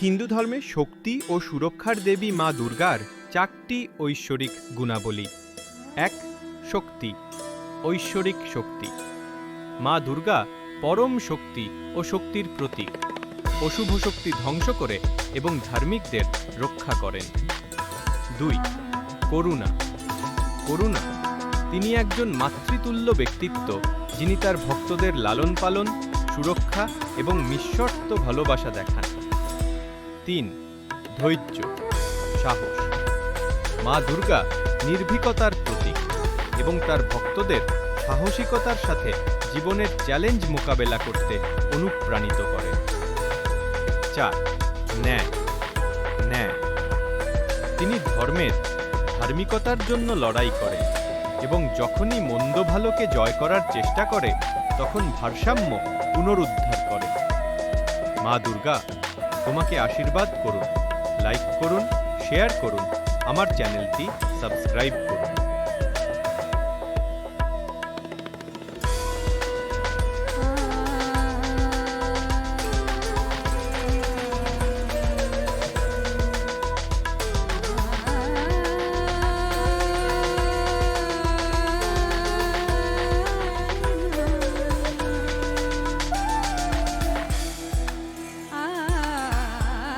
হিন্দু ধর্মে শক্তি ও সুরক্ষার দেবী মা দুর্গার চারটি ঐশ্বরিক গুণাবলী। এক, শক্তি, ঐশ্বরিক শক্তি। মা দুর্গা পরম শক্তি ও শক্তির প্রতীক অশুভ শক্তি ধ্বংস করে এবং ধার্মিকদের রক্ষা করেন। দুই, করুণা। করুণা, তিনি একজন মাতৃতুল্য ব্যক্তিত্ব, যিনি তার ভক্তদের লালন পালন সুরক্ষা এবং নিঃশর্ত ভালোবাসা দেখান। তিন, ধৈর্য, সাহস। মা দুর্গা নির্ভীকতার প্রতীক এবং তার ভক্তদের সাহসিকতার সাথে জীবনের চ্যালেঞ্জ মোকাবেলা করতে অনুপ্রাণিত করেন চার, ন্যায় ন্যায়। তিনি ধর্মের ধার্মিকতার জন্য লড়াই করেন এবং যখনই মন্দ ভালোকে জয় করার চেষ্টা করে, তখন ভারসাম্য পুনরুদ্ধার করে। মা দুর্গা তোমাকে আশীর্বাদ করুন লাইক করুন শেয়ার করুন আমার চ্যানেলটি সাবস্ক্রাইব করুন।